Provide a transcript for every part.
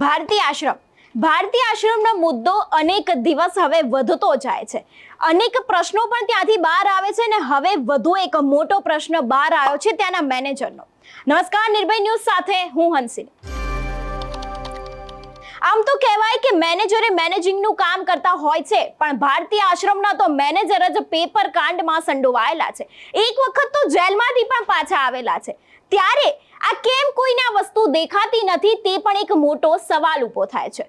ભારતીય આશ્રમ. ભારતીય આશ્રમનો મુદ્દો અનેક દિવસ હવે વધતો જાય છે. અનેક પ્રશ્નો પણ ત્યાંથી બહાર આવે છે અને હવે વધુ એક મોટો પ્રશ્ન બહાર આવ્યો છે ત્યાંના મેનેજરનો. નમસ્કાર, નિર્ભય ન્યૂઝ સાથે હું હંસિની આમ તો કહેવાય કે મેનેજરે મેનેજિંગનું કામ કરતા હોય છે, પણ ભારતીય આશ્રમના તો મેનેજર જ પેપર કાંડમાં સંડોવાયેલા છે. એક વખત તો જેલમાંથી પણ પાછા આવેલા છે. ત્યારે કેમ કોઈને વસ્તુ દેખાતી નથી તે પણ એક મોટો સવાલ ઊભો થાય છે.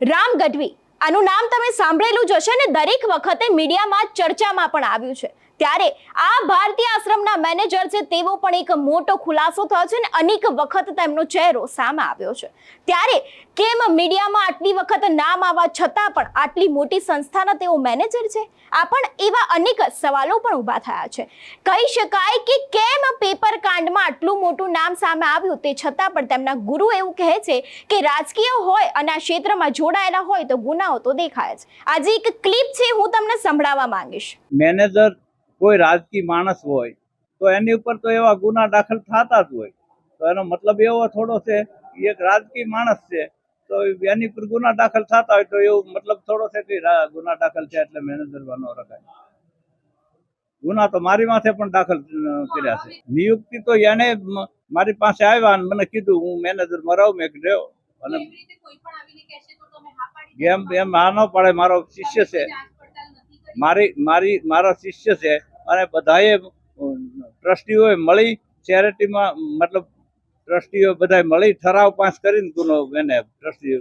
રામ ગઢવી, આનું નામ તમે સાંભળેલું જ હશે ને દરેક વખતે મીડિયામાં ચર્ચામાં પણ આવ્યું છે. ત્યારે આ ભારતીય આશ્રમના મેનેજર છે, તેવો પણ એક મોટો ખુલાસો થયો છે ને અનેક વખત તેમનો ચહેરો સામે આવ્યો છે. ત્યારે કેમ મીડિયામાં આટલી વખત નામ આવવા છતાં પણ આટલી મોટી સંસ્થાના તેઓ મેનેજર છે? આ પણ એવા અનેક સવાલો પણ ઊભા થયા છે. કહી શકાય કે કેમ પેપર કાંડમાં આટલું મોટું નામ સામે આવ્યું તે છતાં પણ તેમના ગુરુ એવું કહે છે કે રાજકીય હોય અને આ ક્ષેત્રમાં જોડાયેલા હોય તો ગુનાઓ તો દેખાય જ. આજે એક ક્લિપ છે, હું તમને સંભળાવવા માંગીશ. મેનેજર કોઈ રાજકીય માણસ હોય તો એની ઉપર તો એવા ગુના દાખલ થતા જ હોય. તો એનો મતલબ એવો થોડો છે એક રાજકીય માણસ છે તો એની પર ગુના દાખલ થતા હોય તો એવું મતલબ થોડો છે કે ગુના દાખલ છે એટલે મેનેજર બનો રખાય. ગુના તો મારી માથે પણ દાખલ કર્યા છે. નિયુક્તિ તો એને મારી પાસે આવ્યા અને મને કીધું હું મેનેજર મરાવ મેં રહ્યો અને એમ એમ આ ન પડે મારો શિષ્ય છે. મારી મારી મારો શિષ્ય છે અને બધાએ ટ્રસ્ટીઓએ મળી, ચેરિટીમાં, મતલબ ટ્રસ્ટીઓ બધાએ મળી, ઠરાવ પાસ કરીને ગુનો મેને ટ્રસ્ટી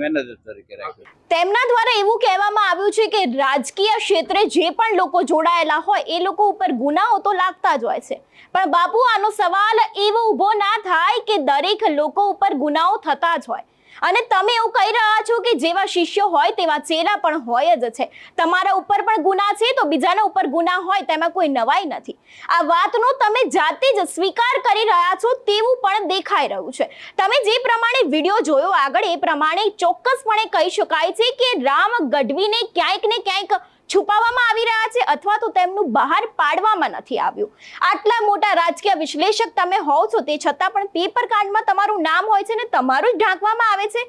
મેનેજર તરીકે રાખ્યો. તેમના દ્વારા એવું કહેવામાં આવ્યું છે કે રાજકીય ક્ષેત્રે જે પણ લોકો જોડાયેલા હોય, એ લોકો ઉપર ગુનાઓ તો લાગતા જ હોય છે. પણ બાપુ, આનો સવાલ એવો ઊભો ના થાય કે દરેક લોકો ઉપર ગુનાઓ થતા જ હોય. અને તમે એવું કહી રહ્યા છો કે જેવા શિષ્યો હોય તેવા ચેલા પણ હોય જ છે. તમારા ઉપર પણ ગુના છે તો બીજાના ઉપર ગુના હોય તેમાં કોઈ નવાઈ નથી. આ વાતનો તમે જાતે જ સ્વીકાર કરી રહ્યા છો તેવું પણ દેખાઈ રહ્યું છે. તમે જે પ્રમાણે વીડિયો જોયો આગળ, એ પ્રમાણે ચોક્કસપણે કહી શકાય છે કે રામ ગઢવીને ક્યાંક ને ક્યાંક છુપાવવામાં આવી રહ્યા છે અથવા તો તેમનું બહાર પાડવામાં નથી આવ્યું. આટલા મોટા રાજકીય વિશ્લેષક તમે હોવ છો, તે છતાં પણ પેપર કાંડમાં તમારું નામ હોય છે ને તમારું જ ઢાંકવામાં આવે છે.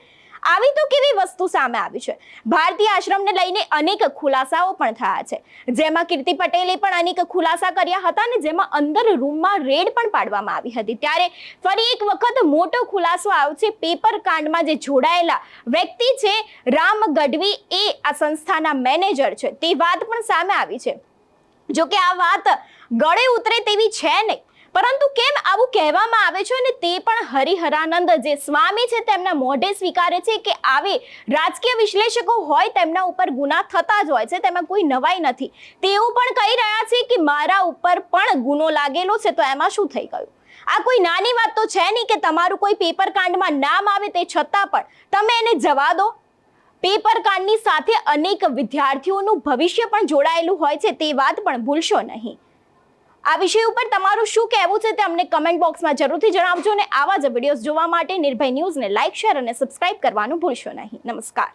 આવી તો કેવી વસ્તુ સામે આવી છે? ભારતીય આશ્રમને લઈને અનેક ખુલાસાઓ પણ થયા છે. જેમાં કીર્તિ પટેલે પણ અનેક ખુલાસા કર્યા હતા અને જેમાં અંદર રૂમમાં રેડ પણ પાડવામાં આવી હતી. ત્યારે ફરી એક વખત મોટો ખુલાસો આવ્યો છે. પેપર કાંડમાં જે જોડાયેલા વ્યક્તિ છે, રામ ગઢવી એ આ સંસ્થાના મેનેજર છે. તે વાત પણ સામે આવી છે. જો કે આ વાત ગળે ઉતરે તેવી છે નહીં. પરંતુ કેમ આવું કહેવામાં આવે છે અને તે પણ હરિહરાનંદ જે સ્વામી છે તેમના મોઢે સ્વીકારે છે કે આવે રાજકીય વિશ્લેષકો હોય તેમના ઉપર ગુના થતા જ હોય છે, તેમાં કોઈ નવાઈ નથી. તેવું પણ કહી રહ્યા છે કે મારા ઉપર પણ ગુનો લાગેલો છે, તો એમાં શું થઈ ગયું? આ કોઈ નાની વાત તો છે નહીં કે તમારું કોઈ પેપર કાંડમાં નામ આવે તે છતાં પણ. તમે એને જવા દો. પેપર કાંડની સાથે અનેક વિદ્યાર્થીઓનું ભવિષ્ય પણ જોડાયેલું હોય છે, તે વાત પણ ભૂલશો નહીં. આ વિષય ઉપર તમારું શું કહેવું છે તે અમને કમેન્ટ બોક્સમાં જરૂરથી જણાવજો અને આવા જ વિડીયોઝ જોવા માટે નિર્ભય ન્યૂઝને લાઇક શેર અને સબસ્ક્રાઇબ કરવાનું ભૂલશો નહીં. નમસ્કાર.